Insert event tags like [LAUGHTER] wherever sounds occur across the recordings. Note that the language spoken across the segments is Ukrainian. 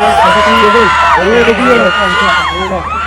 我要考个毕业证都毕业了看一下。在考什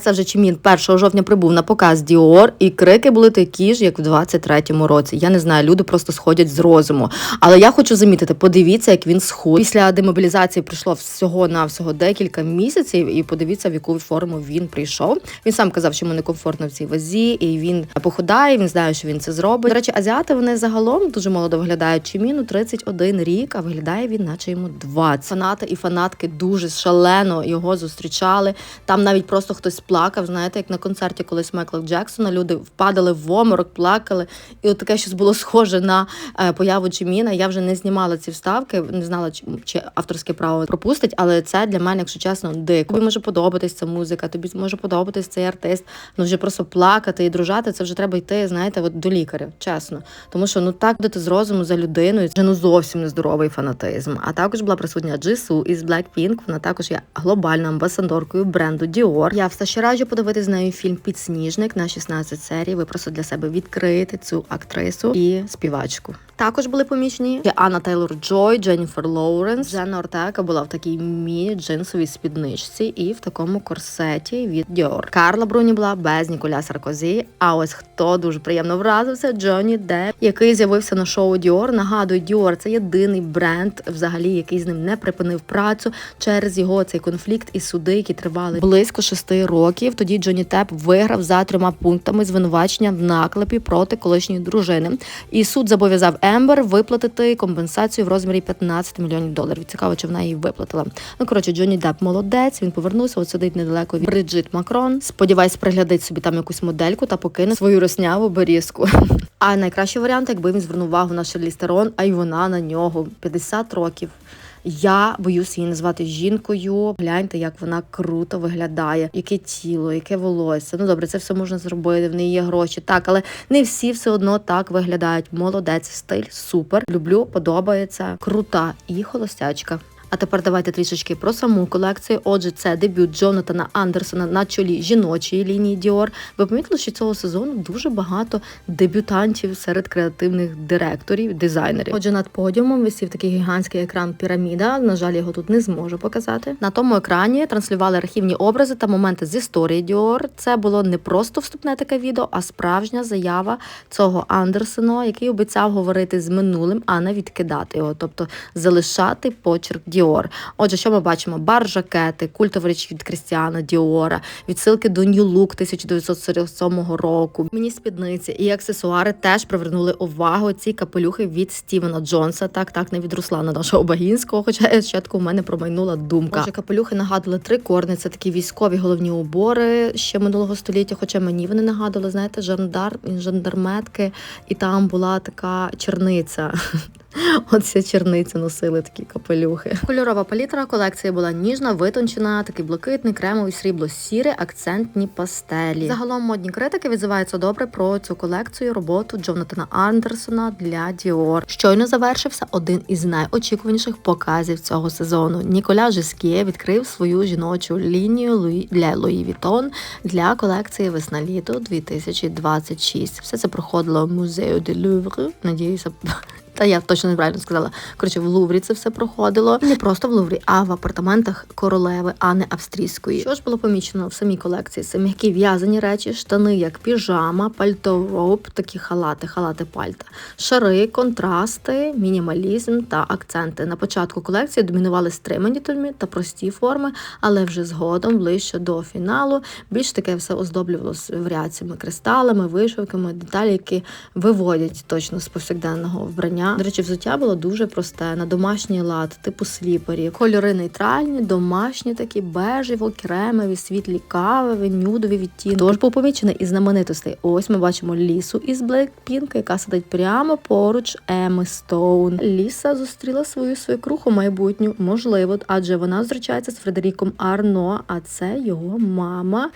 Це вже Чимін 1 жовтня прибув на показ Діор, і крики були такі ж, як в 23-му році. Я не знаю, люди просто сходять з розуму. Але я хочу замітити, подивіться, як він схуд. Після демобілізації прийшло всього на всього декілька місяців, і подивіться, в яку форму він прийшов. Він сам казав, що йому некомфортно в цій вазі, і він похудає. Він знає, що він це зробить. До речі, азіати вони загалом дуже молодо виглядають. Чиміну 31 рік, а виглядає він, наче йому 20. Фанати і фанатки дуже шалено його зустрічали. Там навіть просто хтось плакав. Знаєте, як на концерті колись Майкла Джексона люди впадали в оморок, плакали. І от таке щось було схоже на е, появу Чиміна. Я вже не знімала ці вставки, не знала, чи, авторське право пропустить, але це для мене, якщо чесно, дико. Тобі може подобатись ця музика, тобі може подобатись цей артист. Ну вже просто плакати і дружати, це вже треба йти, знаєте, от до лікаря, чесно. Тому що ну так бути з розуму за людиною, це ну зовсім нездоровий фанатизм. А також була присутня Джису із Blackpink, Вона також є глобальною амбасадоркою бренду Dior. Я все ще раджу подивитись з нею фільм Підсніжник на 16 серій. Ви просто для себе відкриєте цю актрису і співачку. Також були помічені є Анна Тейлор Джой, Дженніфер Лоуренс. Дженна Ортека була в такій міні джинсовій спідничці і в такому корсеті від Dior. Карла Бруні була без Ніколя Саркозі. А ось хто дуже приємно вразився, Джонні Депп, який з'явився на шоу Dior. Нагадую, Dior – це єдиний бренд, взагалі, який з ним не припинив працю через його цей конфлікт і суди, які тривали близько шести років. Тоді Джонні Теп виграв за трьома пунктами звинувачення в наклепі проти колишньої дружини. І суд зобов'язав Ембер виплатити компенсацію в розмірі 15 мільйонів доларів. Цікаво, чи вона її виплатила. Ну коротше, Джонні Деп молодець. Він повернувся. От сидить недалеко від Бриджит Макрон. Сподіваюсь, приглядить собі там якусь модельку та покине свою росняву берізку. [LAUGHS] А найкращий варіант, якби він звернув увагу на Шарлі Стерон, а й вона на нього 50 років. Я боюсь її назвати жінкою. Гляньте, як вона круто виглядає, яке тіло, яке волосся. Ну добре, це все можна зробити. В неї є гроші. Так, але не всі все одно так виглядають. Молодець, стиль, супер. Люблю, подобається, крута і холостячка. А тепер давайте трішечки про саму колекцію. Отже, це дебют Джонатана Андерсона на чолі жіночої лінії Dior. Ви помітили, що цього сезону дуже багато дебютантів серед креативних директорів, дизайнерів. Отже, над подіумом висів такий гігантський екран піраміда. На жаль, його тут не зможу показати. На тому екрані транслювали архівні образи та моменти з історії Dior. Це було не просто вступне таке відео, а справжня заява цього Андерсона, який обіцяв говорити з минулим, а не відкидати його, тобто залишати почерк Dior. Отже, що ми бачимо? Бар жакети, культова річ від Крістіана Діора, відсилки до New Look 1947 року. Мені спідниці і аксесуари теж привернули увагу. Ці капелюхи від Стівена Джонса. Так, так, не від Руслана нашого Багінського. Хоча спочатку в мене промайнула думка. Отже, капелюхи нагадували трикорни. Це такі військові головні убори ще минулого століття. Хоча мені вони нагадували, знаєте, жандар, жандарметки, і там була така черниця. [LAUGHS] Оця черниця носили такі капелюхи. Кольорова палітра колекції була ніжна, витончена, такий блакитний, кремовий, срібло сіре, акцентні пастелі. Загалом модні критики відзиваються добре про цю колекцію роботу Джонатана Андерсона для Dior. Щойно завершився один із найочікуваніших показів цього сезону. Ніколя Жескє відкрив свою жіночу лінію для Луї Вітон для колекції весна-літо 2026. Все це проходило в музею де Лувре. Надіюся. Та я точно неправильно сказала. Коротше, в Луврі це все проходило. Не просто в Луврі, а в апартаментах королеви, а не австрійської. Що ж було помічено в самій колекції? Це м'які в'язані речі, штани, як піжама, пальто роб, такі халати, халати пальта, шари, контрасти, мінімалізм та акценти. На початку колекції домінували стримані тоньми та прості форми, але вже згодом, ближче до фіналу, більш таке все оздоблювалося варіаціями, кристалами, вишивками, деталі, які виводять точно з повсякденного вбрання. До речі, взуття було дуже просте, на домашній лад, типу сліпері. Кольори нейтральні, домашні такі, бежево, кремові, світлі кавові, нюдові відтінки. Тож був помічений із знаменитостей. Ось ми бачимо лісу із Blackpink, яка сидить прямо поруч Еми Стоун. Ліса зустріла свою свекруху майбутню, можливо, адже вона зустрічається з Фредеріком Арно, а це його мама.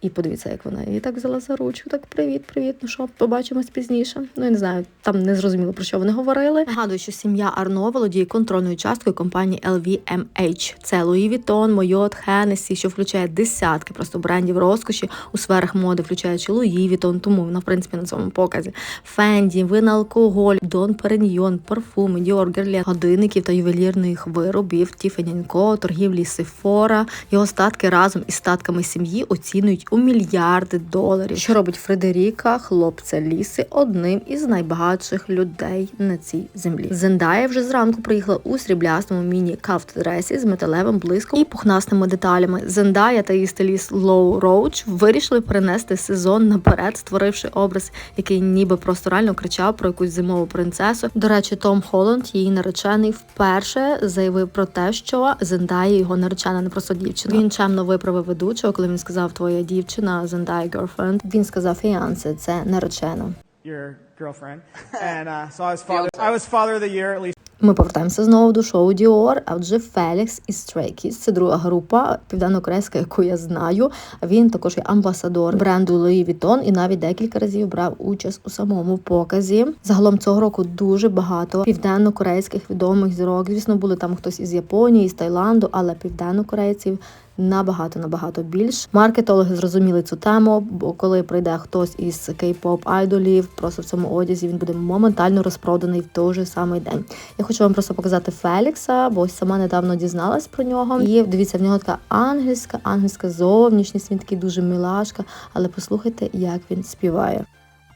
І подивіться, як вона її так взяла за ручку. Так, привіт, привіт. Ну що, побачимось пізніше. Ну я не знаю, там не зрозуміло про що вони говорили. Нагадую, що сім'я Арно володіє контрольною часткою компанії LVMH. Це Louis Vuitton, Moyot, Hennessy, що включає десятки просто брендів розкоші у сферах моди, включаючи Louis Vuitton, тому вона в принципі на цьому показі. Фенді, вина алкоголь, Дон Переньйон, парфуми, Dior, Guerlain, годинників та ювелірних виробів, Co, торгівлі Sephora. Його статки разом із статками сім'ї оцінюють у мільярди доларів. Що робить Фредеріка, хлопця ліси, одним із найбагатших людей на цій землі. Зендая вже зранку приїхала у сріблястому міні кафт-дресі з металевим блиском і пухнастими деталями. Зендая та її стиліст Лоу Роуч вирішили перенести сезон наперед, створивши образ, який ніби просто реально кричав про якусь зимову принцесу. До речі, Том Холланд, її наречений, вперше заявив про те, що Зендая його наречена, не просто дівчина. Він чемно виправив ведучого, коли він сказав Твоя дівчина Зендая girlfriend. Він сказав фіансе, це наречена. your girlfriend. [LAUGHS] and uh, so I was father. I was father of the year at least. Ми повертаємося знову до шоу Dior, а отже Фелікс із Stray Kids. Це друга група південно-корейська, яку я знаю. Він також є амбасадор бренду Louis Vuitton і навіть декілька разів брав участь у самому показі. Загалом цього року дуже багато південно-корейських відомих зірок. Звісно, були там хтось із Японії, з Таїланду, але південно-корейців набагато набагато більш. Маркетологи зрозуміли цю тему, бо коли прийде хтось із кей-поп айдолів, просто в цьому одязі він буде моментально розпроданий в той же самий день. Я хочу вам просто показати Фелікса, бо сама недавно дізналась про нього. І дивіться, в нього така ангельська, ангельська зовнішність. Він такий дуже милашка. Але послухайте, як він співає.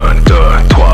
Un, deux,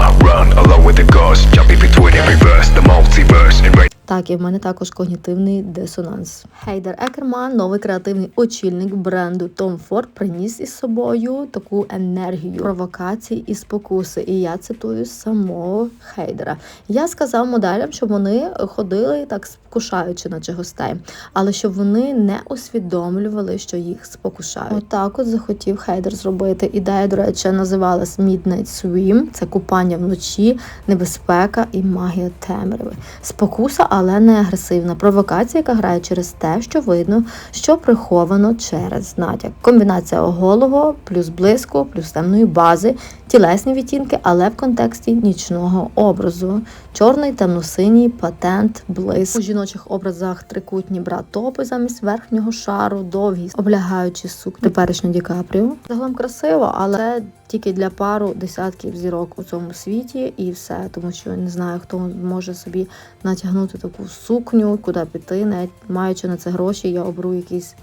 Так, і в мене також когнітивний дисонанс. Хейдер Екерман, новий креативний очільник бренду Tom Ford, приніс із собою таку енергію провокацій і спокуси. І я цитую самого Хейдера. Я сказав моделям, щоб вони ходили так спокушаючи наче гостей, але щоб вони не усвідомлювали, що їх спокушають. Отак, от захотів Хейдер зробити. Ідея, до речі, називалась Midnight Swim. Це купання вночі, небезпека і магія темряви. Спокуса, але не агресивна. Провокація, яка грає через те, що видно, що приховано через натяк. Комбінація голого, плюс блиску, плюс темної бази, тілесні відтінки, але в контексті нічного образу. Чорний, темно-синій, патент, блиск. У жіночих образах трикутні брат-топи замість верхнього шару, довгі, облягаючі сукні. Теперішньо Ді Капріо. Загалом красиво, але тільки для пару десятків зірок у цьому світі і все, тому що не знаю, хто може собі натягнути таку сукню, куди піти, навіть маючи на це гроші, я оберу якийсь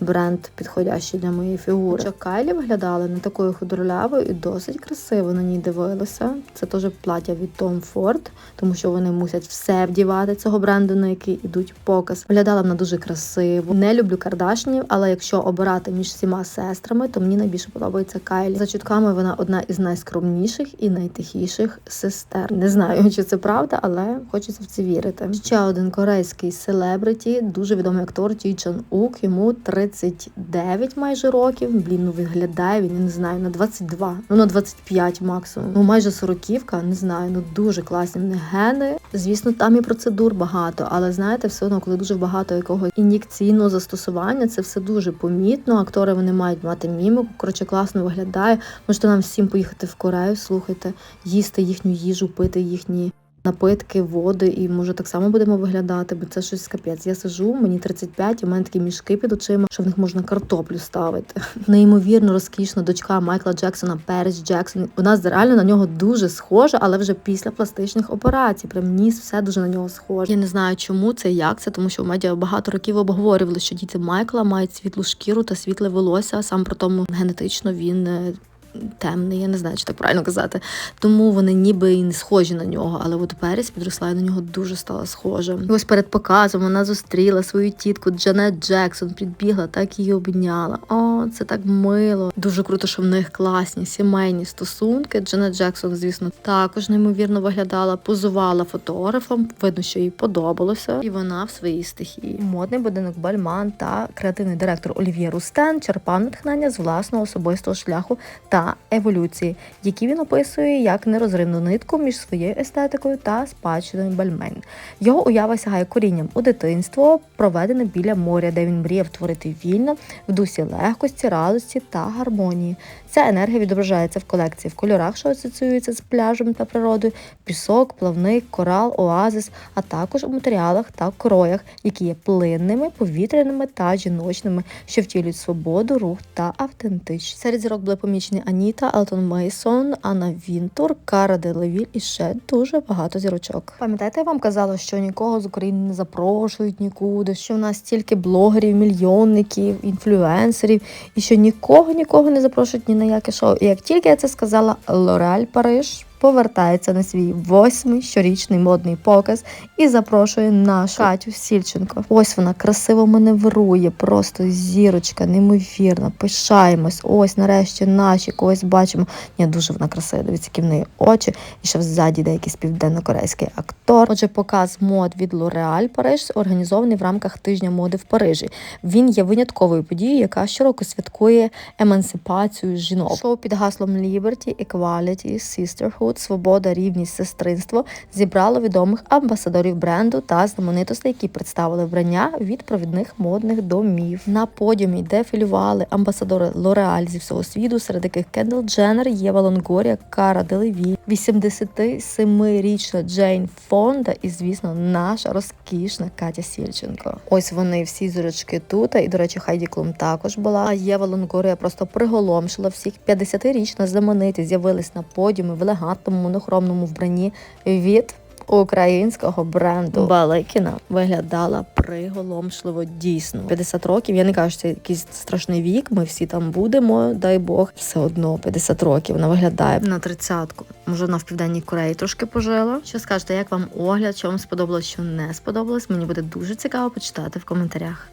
бренд підходящий для моєї фігури. Кайлі виглядала не такою худорлявою і досить красиво на ній дивилася. Це теж плаття від Tom Ford, тому що вони мусять все вдівати цього бренду, на який ідуть показ. Виглядала вона дуже красиво. Не люблю Кардашнів, але якщо обирати між всіма сестрами, то мені найбільше подобається Кайлі. За чутками вона одна із найскромніших і найтихіших сестер. Не знаю, чи це правда, але хочеться в це вірити. Ще один корейський селебриті, дуже відомий актор Ті Чан Ук. Йому 39 майже років. Блін, ну виглядає він, я не знаю, на 22, ну на 25 максимум. Ну майже сороківка, не знаю. Ну дуже класні в гени. Звісно, там і процедур багато, але знаєте, все одно, коли дуже багато якогось ін'єкційного застосування, це все дуже помітно. Актори вони мають мати мімику. Коротше, класно виглядає. Можете нам всім поїхати в Корею, слухайте, їсти їхню їжу, пити їхні. Напитки, води, і може так само будемо виглядати, бо це щось капець. Я сижу, мені 35, і в мене такі мішки під очима, що в них можна картоплю ставити. [LAUGHS] Неймовірно розкішна дочка Майкла Джексона, Перес Джексон. Вона реально на нього дуже схожа, але вже після пластичних операцій. Прям ніс, все дуже на нього схоже. Я не знаю, чому це, як це, тому що в медіа багато років обговорювали, що діти Майкла мають світлу шкіру та світле волосся. Сам про тому генетично він. Темний, я не знаю, чи так правильно казати. Тому вони ніби і не схожі на нього. Але от Періс підросла і на нього дуже стала схожа. І ось перед показом вона зустріла свою тітку Джанет Джексон, підбігла, так її обняла. О, це так мило. Дуже круто, що в них класні сімейні стосунки. Джанет Джексон, звісно, також неймовірно виглядала, позувала фотографам. Видно, що їй подобалося, і вона в своїй стихії. Модний будинок Бальман та креативний директор Олів'є Рустен черпав натхнення з власного особистого шляху та та еволюції, які він описує як нерозривну нитку між своєю естетикою та спадщиною Бальмен. Його уява сягає корінням у дитинство, проведене біля моря, де він мріяв творити вільно в дусі легкості, радості та гармонії. Ця енергія відображається в колекції в кольорах, що асоціюються з пляжем та природою, пісок, плавник, корал, оазис, а також у матеріалах та кроях, які є плинними, повітряними та жіночними, що втілюють свободу, рух та автентичність. Серед зірок були помічені Аніта, Елтон Мейсон, Анна Вінтур, Кара Делевіль і ще дуже багато зірочок. Пам'ятаєте, я вам казала, що нікого з України не запрошують нікуди, що в нас стільки блогерів, мільйонників, інфлюенсерів, і що нікого нікого не запрошують ні на яке шоу. І як тільки я це сказала, Лореаль Париж повертається на свій восьмий щорічний модний показ і запрошує нашу Катю Сільченко. Ось вона красиво маневрує, просто зірочка, неймовірна. Пишаємось. Ось нарешті наші когось бачимо. Ні, дуже вона красива. Дивіться, які в неї очі, і ще взаді деякий південно-корейський актор. Отже, показ мод від L'Oréal Париж організований в рамках тижня моди в Парижі. Він є винятковою подією, яка щороку святкує емансипацію жінок. Шоу під гаслом Liberty, Equality, Sisterhood, Свобода, рівність, сестринство зібрало відомих амбасадорів бренду та знаменитостей, які представили вбрання від провідних модних домів. На подіумі дефілювали амбасадори L'Oreal зі всього світу, серед яких Кендал Дженнер, Єва Лонгорія, Кара Делеві, 87-річна Джейн Фонда і, звісно, наша розкішна Катя Сільченко. Ось вони всі зірочки тут. І, до речі, Хайді Клум також була. А Єва Лонгорія просто приголомшила всіх. 50-річна знаменитість з'явилась на подіумі в елегантному монохромному вбранні від українського бренду Баликіна виглядала приголомшливо дійсно. 50 років. Я не кажу, що це якийсь страшний вік. Ми всі там будемо, дай Бог. Все одно 50 років. Вона виглядає на тридцятку. Може, вона в південній Кореї трошки пожила. Що скажете, як вам огляд? Що вам сподобалось, що не сподобалось? Мені буде дуже цікаво почитати в коментарях.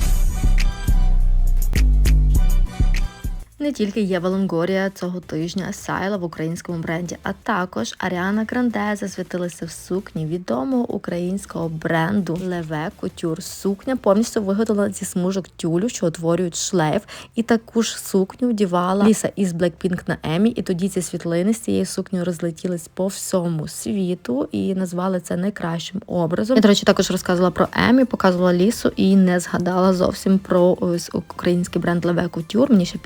Не тільки Єва Лонгорія цього тижня сайла в українському бренді, а також Аріана Гранде засвітилася в сукні відомого українського бренду Леве Couture. Сукня повністю виготовлена зі смужок тюлю, що утворюють шлейф, і таку ж сукню вдівала Ліса із Blackpink на Емі. І тоді ці світлини з цією сукнею розлетілись по всьому світу і назвали це найкращим образом. Я, до речі, також розказувала про Емі, показувала лісу і не згадала зовсім про ось український бренд Леве Couture. Мені ще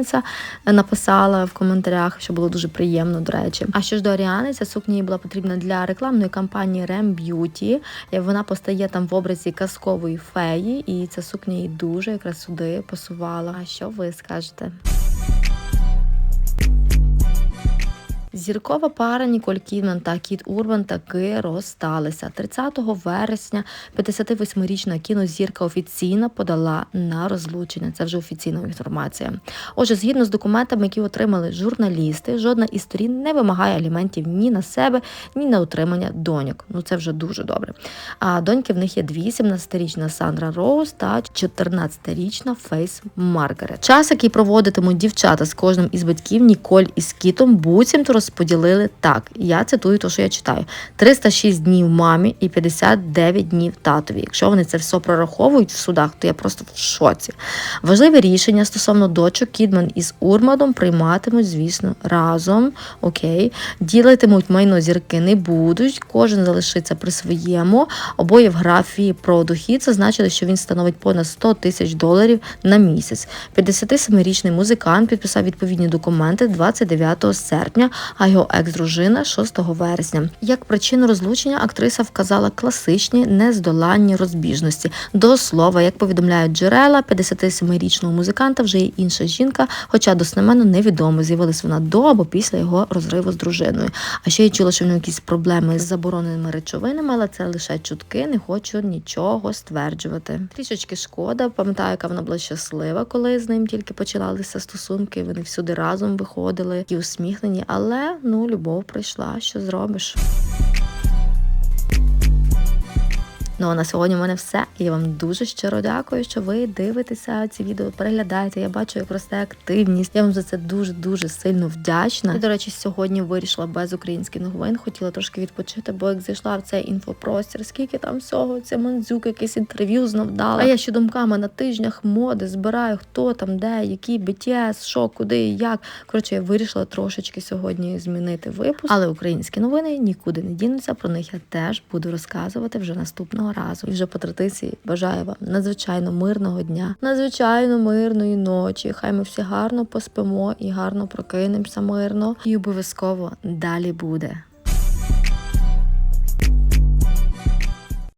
підписниця написала в коментарях, що було дуже приємно, до речі. А що ж до Аріани, ця сукня їй була потрібна для рекламної кампанії Rem. Е, Вона постає там в образі казкової феї, і ця сукня їй дуже якраз сюди пасувала. А що ви скажете? Зіркова пара Ніколь Кідман та Кіт Урбан таки розсталися. 30 вересня 58-річна кінозірка офіційно подала на розлучення. Це вже офіційна інформація. Отже, згідно з документами, які отримали журналісти, жодна із сторін не вимагає аліментів ні на себе, ні на утримання доньок. Ну це вже дуже добре. А доньки в них є дві: 17-річна Сандра Роуз та 14-річна Фейс Маргарет. Час, який проводитимуть дівчата з кожним із батьків, Ніколь із Кітом, буцімто розподілили так. Я цитую те, що я читаю: 306 днів мамі і 59 днів татові. Якщо вони це все прораховують в судах, то я просто в шоці. Важливе рішення стосовно дочок Кідман із Урмадом прийматимуть, звісно, разом. Окей, ділитимуть майно зірки не будуть. Кожен залишиться при своєму. Обоє в графії про дохід зазначили, що він становить понад 100 тисяч доларів на місяць. 57-річний музикант підписав відповідні документи 29 серпня, а його екс-дружина 6 вересня. Як причину розлучення актриса вказала класичні нездоланні розбіжності. До слова, як повідомляють джерела, 57-річного музиканта вже є інша жінка, хоча достеменно невідомо, з'явилась вона до або після його розриву з дружиною. А ще я чула, що в нього якісь проблеми з забороненими речовинами, але це лише чутки, не хочу нічого стверджувати. Трішечки шкода, пам'ятаю, яка вона була щаслива, коли з ним тільки почалися стосунки. Вони всюди разом виходили і усміхнені, але ну любов прийшла. Що зробиш? Ну а на сьогодні в мене все. Я вам дуже щиро дякую, що ви дивитеся ці відео, переглядаєте. Я бачу, як росте активність. Я вам за це дуже дуже сильно вдячна. І, до речі, сьогодні вирішила без українських новин. Хотіла трошки відпочити, бо як зайшла в цей інфопростір, скільки там всього, це мандзюк, якесь інтерв'ю знов дала. А я ще думками на тижнях моди збираю, хто там, де, які BTS, що, куди, і як. Коротше, я вирішила трошечки сьогодні змінити випуск. Але українські новини нікуди не дінуться. Про них я теж буду розказувати вже наступного разу. І вже по традиції бажаю вам надзвичайно мирного дня, надзвичайно мирної ночі. Хай ми всі гарно поспимо і гарно прокинемося мирно. І обов'язково далі буде.